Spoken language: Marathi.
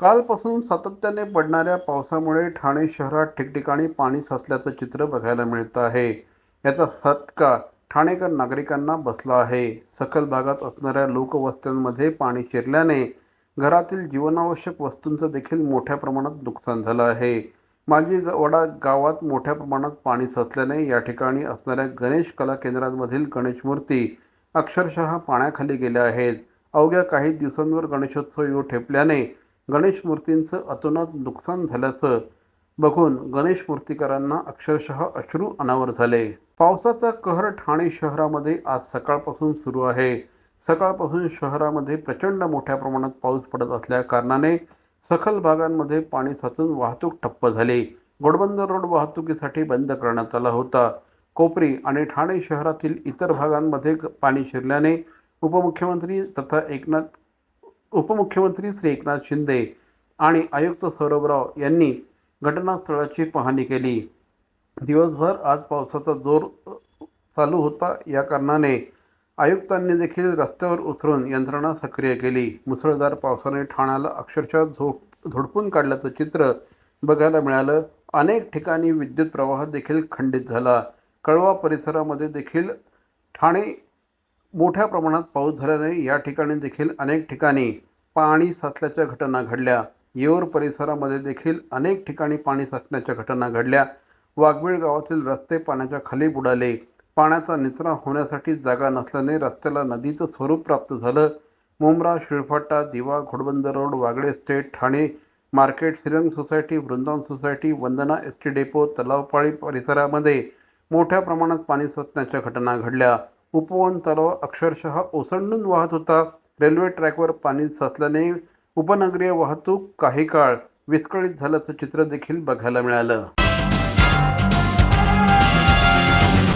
कालपासून सातत्याने पडणाऱ्या पावसामुळे ठाणे शहरात ठिकठिकाणी पाणी साचल्याचं चित्र बघायला मिळतं आहे. याचा फटका ठाणेकर नागरिकांना बसला आहे. सखल भागात असणाऱ्या लोकवस्त्यांमध्ये पाणी शिरल्याने घरातील जीवनावश्यक वस्तूंचं देखील मोठ्या प्रमाणात नुकसान झालं आहे. माजी ग- वडा गावात मोठ्या प्रमाणात पाणी साचल्याने या ठिकाणी असणाऱ्या गणेश कला केंद्रांमधील गणेश मूर्ती अक्षरशः पाण्याखाली गेल्या आहेत. अवघ्या काही दिवसांवर गणेशोत्सव येऊ ठेपल्याने गणेश मूर्तींचं अतोनात नुकसान झाल्याचं बघून गणेश मूर्तीकारांना अक्षरशः अश्रू अनावर झाले. पावसाचा कहर ठाणे शहरामध्ये आज सकाळपासून सुरू आहे. सकाळपासून शहरामध्ये प्रचंड मोठ्या प्रमाणात पाऊस पडत असल्या कारणाने सखल भागांमध्ये पाणी साचून वाहतूक ठप्प झाली. गोडबंदर रोड वाहतुकीसाठी बंद करण्यात आला होता. कोपरी आणि ठाणे शहरातील इतर भागांमध्ये पाणी शिरल्याने उपमुख्यमंत्री तथा एकनाथ उपमुख्यमंत्री श्री एकनाथ शिंदे आणि आयुक्त सौरभराव यांनी घटनास्थळाची पाहणी केली. दिवसभर आज पावसाचा जोर चालू होता. या कारणाने आयुक्तांनी देखील रस्त्यावर उतरून यंत्रणा सक्रिय केली. मुसळधार पावसाने ठाण्याला अक्षरशः झोप झोडपून काढल्याचं चित्र बघायला मिळालं. अनेक ठिकाणी विद्युत प्रवाह देखील खंडित झाला. कळवा परिसरामध्ये देखील ठाणे मोठ्या प्रमाणात पाऊस झाल्याने या ठिकाणी देखील अनेक ठिकाणी पाणी साचल्याच्या घटना घडल्या. येऊर परिसरामध्ये देखील अनेक ठिकाणी पाणी साचण्याच्या घटना घडल्या. वाघबीळ गावातील रस्ते पाण्याच्या खाली बुडाले. पाण्याचा निचरा होण्यासाठी जागा नसल्याने रस्त्याला नदीचं स्वरूप प्राप्त झालं. Mumbra Shilphata Diwa Ghodbunder road Wagle estate Thane market Shrirang society Vrindavan society Vandana S T depot Talavpali परिसरामध्ये मोठ्या प्रमाणात पाणी साचण्याच्या घटना घडल्या. उपवन तलाव अक्षरशः ओसंडून वाहत होता. रेल्वे ट्रॅकवर पाणी साचल्याने उपनगरीय वाहतूक काही काळ विस्कळीत झाल्याचं चित्र देखील बघायला मिळालं.